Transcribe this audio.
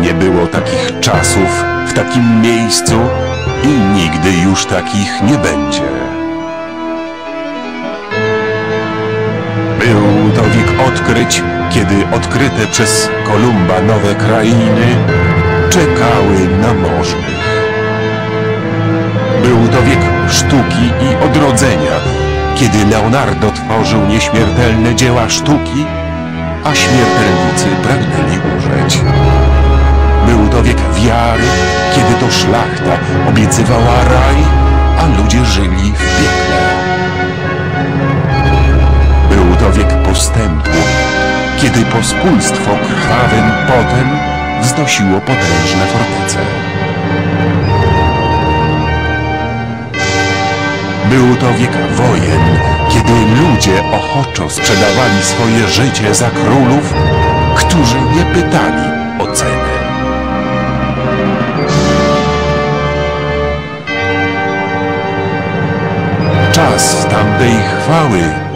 Nie było takich czasów w takim miejscu i nigdy już takich nie będzie. Był to wiek odkryć, kiedy odkryte przez Kolumba nowe krainy czekały na możnych. Był to wiek sztuki i odrodzenia, kiedy Leonardo tworzył nieśmiertelne dzieła sztuki, a śmiertelnicy pragnęli Był to wiek wiary, kiedy to szlachta obiecywała raj, a ludzie żyli w piekle. Był to wiek postępu, kiedy pospólstwo krwawym potem wznosiło potężne fortece. Był to wiek wojen, kiedy ludzie ochoczo sprzedawali swoje życie za królów, którzy nie pytali o cenę. Czas tamtej chwały